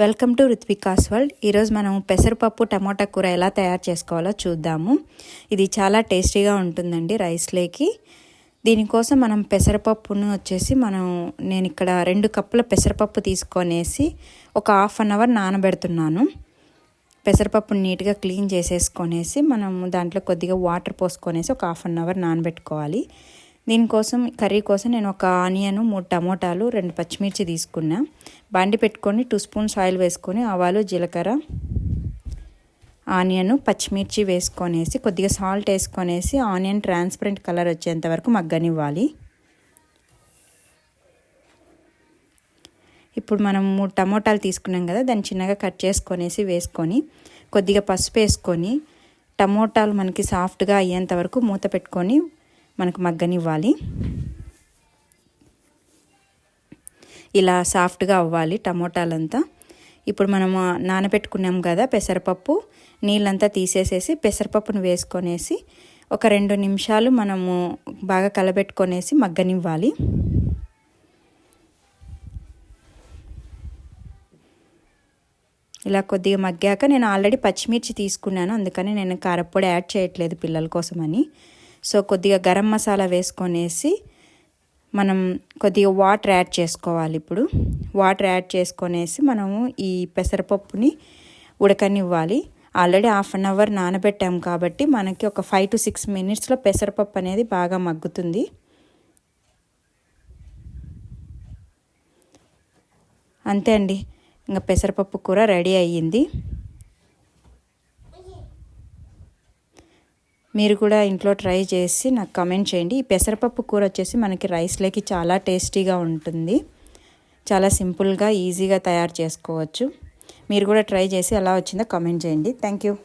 Welcome to రుత్వికాస్ world. ఈరోజు మనం పెసరపప్పు టమాటా కూర ఎలా తయారు చేసుకోవాలో చూద్దాము. ఇది చాలా టేస్టీగా ఉంటుందండి రైస్లోకి. దీనికోసం మనం పెసరపప్పును వచ్చేసి మనం నేను ఇక్కడ రెండు కప్పుల పెసరపప్పు తీసుకొనేసి ఒక హాఫ్ అన్ అవర్ నానబెడుతున్నాను. పెసరపప్పుని నీట్గా క్లీన్ చేసేసుకొనేసి మనం దాంట్లో కొద్దిగా వాటర్ పోసుకొనేసి ఒక హాఫ్ అన్ అవర్ నానబెట్టుకోవాలి. దీనికోసం కర్రీ కోసం నేను ఒక ఆనియన్ మూడు టమోటాలు రెండు పచ్చిమిర్చి తీసుకున్నా. బండి పెట్టుకొని టూ స్పూన్స్ ఆయిల్ వేసుకొని ఆవాలు జీలకర్ర ఆనియన్ పచ్చిమిర్చి వేసుకొనేసి కొద్దిగా సాల్ట్ వేసుకొనేసి ఆనియన్ ట్రాన్స్పరెంట్ కలర్ వచ్చేంత వరకు మగ్గనివ్వాలి. ఇప్పుడు మనం మూడు టమోటాలు తీసుకున్నాం కదా దాన్ని చిన్నగా కట్ చేసుకొనేసి వేసుకొని కొద్దిగా పసుపు వేసుకొని టమోటాలు మనకి సాఫ్ట్గా అయ్యేంత వరకు మూత పెట్టుకొని మనకు మగ్గనివ్వాలి. ఇలా సాఫ్ట్గా అవ్వాలి టమోటాలంతా. ఇప్పుడు మనము నానబెట్టుకున్నాం కదా పెసరపప్పు నీళ్ళంతా తీసేసేసి పెసరపప్పును వేసుకొనేసి ఒక రెండు నిమిషాలు మనము బాగా కలబెట్టుకొనేసి మగ్గనివ్వాలి. ఇలా కొద్దిగా మగ్గాక నేను ఆల్రెడీ పచ్చిమిర్చి తీసుకున్నాను అందుకని నేను కారపొడి యాడ్ చేయట్లేదు పిల్లల కోసమని. సో కొద్దిగా గరం మసాలా వేసుకొనేసి మనం కొద్దిగా వాటర్ యాడ్ చేసుకోవాలి ఇప్పుడు. వాటర్ యాడ్ చేసుకొనేసి మనము ఈ పెసరపప్పుని ఉడకనివ్వాలి. ఆల్రెడీ హాఫ్ అన్ అవర్ నానబెట్టాం కాబట్టి మనకి ఒక ఫైవ్ టు సిక్స్ మినిట్స్లో పెసరపప్పు అనేది బాగా మగ్గుతుంది. అంతే అండి. ఇంకా పెసరపప్పు కూర రెడీ అయ్యింది. మీరు కూడా ఇంట్లో ట్రై చేసి నాకు కమెంట్ చేయండి. ఈ పెసరపప్పు కూర వచ్చేసి మనకి రైస్లోకి చాలా టేస్టీగా ఉంటుంది. చాలా సింపుల్గా ఈజీగా తయారు చేసుకోవచ్చు. మీరు కూడా ట్రై చేసి ఎలా వచ్చిందో కమెంట్ చేయండి. Thank you.